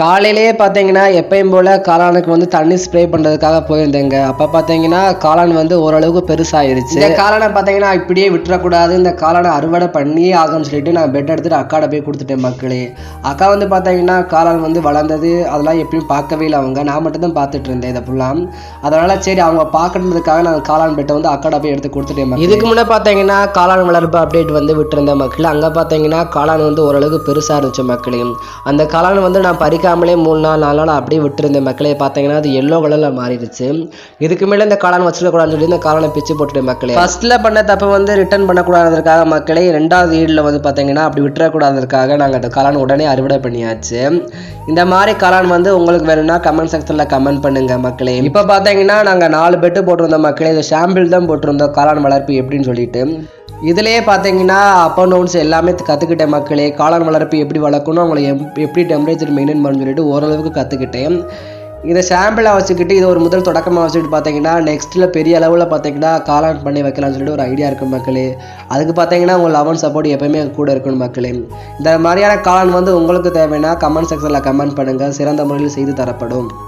காலையிலேயே பார்த்தீங்கன்னா எப்பயும் போல் காளானுக்கு வந்து தண்ணி ஸ்ப்ரே பண்ணுறதுக்காக போயிருந்தேங்க. அப்போ பார்த்தீங்கன்னா காளான் வந்து ஓரளவுக்கு பெருசாயிருச்சு. இந்த காளானை பார்த்தீங்கன்னா இப்படியே விட்டுறக்கூடாது. இந்த காளானை அறுவடை பண்ணியே ஆகும்னு சொல்லிட்டு நான் பெட் எடுத்துட்டு அக்காட போய் கொடுத்துட்டேன் மக்களே. அக்கா வந்து பார்த்தீங்கன்னா காளான் வந்து வளர்ந்தது. அதெல்லாம் எப்பயும் பார்க்கவே இல்லை அவங்க. நான் மட்டும் தான் பார்த்துட்டு இருந்தேன் இதை ஃபுல்லாக அதனால சரி அவங்க பார்க்கறதுக்காக நான் காளான் பெட்டை வந்து அக்காட போய் எடுத்து கொடுத்துட்டேன். இதுக்கு முன்னே பார்த்தீங்கன்னா காளான் வளர்ப்பு அப்டேட் வந்து விட்டுருந்த மக்கள். அங்கே பார்த்தீங்கன்னா காளான் வந்து ஓரளவுக்கு பெருசாக இருந்துச்சு மக்களே. அந்த காளான் வந்து நான் பறிக்காமலே மூணு நாள் நாலு நாள் அப்படியே விட்டுருந்தேன். மக்களே பார்த்தீங்கன்னா அது எல்லோ கலரில் மாறிடுச்சு. இதுக்கு மேலே இந்த காளான் வச்சிடக்கூடாதுன்னு சொல்லி இந்த காளானை பிச்சு போட்டுட்டு மக்களே. ஃபஸ்ட்டில் பண்ண தப்பு வந்து ரிட்டர்ன் பண்ணக்கூடாததுக்காக மக்களே ரெண்டாவது ஈடில் வந்து பார்த்தீங்கன்னா அப்படி விட்டுறக்கூடாததுக்காக நாங்கள் அந்த காளான் உடனே அறுவடை பண்ணியாச்சு. இந்த மாதிரி காளான் வந்து உங்களுக்கு வேணும்னா கமெண்ட் செக்ஷனில் கமெண்ட் பண்ணுங்க மக்களே. இப்போ பார்த்தீங்கன்னா நாங்கள் நாலு பெட்டு போட்டிருந்தோம் மக்களே. இது ஷாம்பிள் தான் போட்டிருந்தோம். காளான் வளர்ப்பு எப்படின்னு சொல்லிட்டு. இதுலேயே பார்த்தீங்கன்னா அப் அண்ட் டவுன்ஸ் எல்லாமே கற்றுக்கிட்டேன் மக்களே காளான் வளர்ப்பு எப்படி வளர்க்கணும் அவங்களை எப் எப்படி டெம்பரேச்சர் மெயின்டைன் பண்ணணும்னு சொல்லிட்டு ஓரளவுக்கு கற்றுக்கிட்டேன் இதை சாம்பிளாக வச்சுக்கிட்டு இது ஒரு முதல் தொடக்கமாக வச்சுக்கிட்டு பார்த்தீங்கன்னா நெக்ஸ்ட்டில் பெரிய அளவில் பார்த்தீங்கன்னா காளான் பண்ணி வைக்கலாம்னு சொல்லிட்டு ஒரு ஐடியா இருக்குது மக்களே. அதுக்கு பார்த்தீங்கன்னா உங்கள் லவன் சப்போர்ட் எப்பயுமே கூட இருக்கணும் மக்களே. இந்த மாதிரியான காளான் வந்து உங்களுக்கு தேவைன்னா கமெண்ட் செக்ஷனில் கமெண்ட் பண்ணுங்கள் சிறந்த முறையில் செய்து தரப்படும்.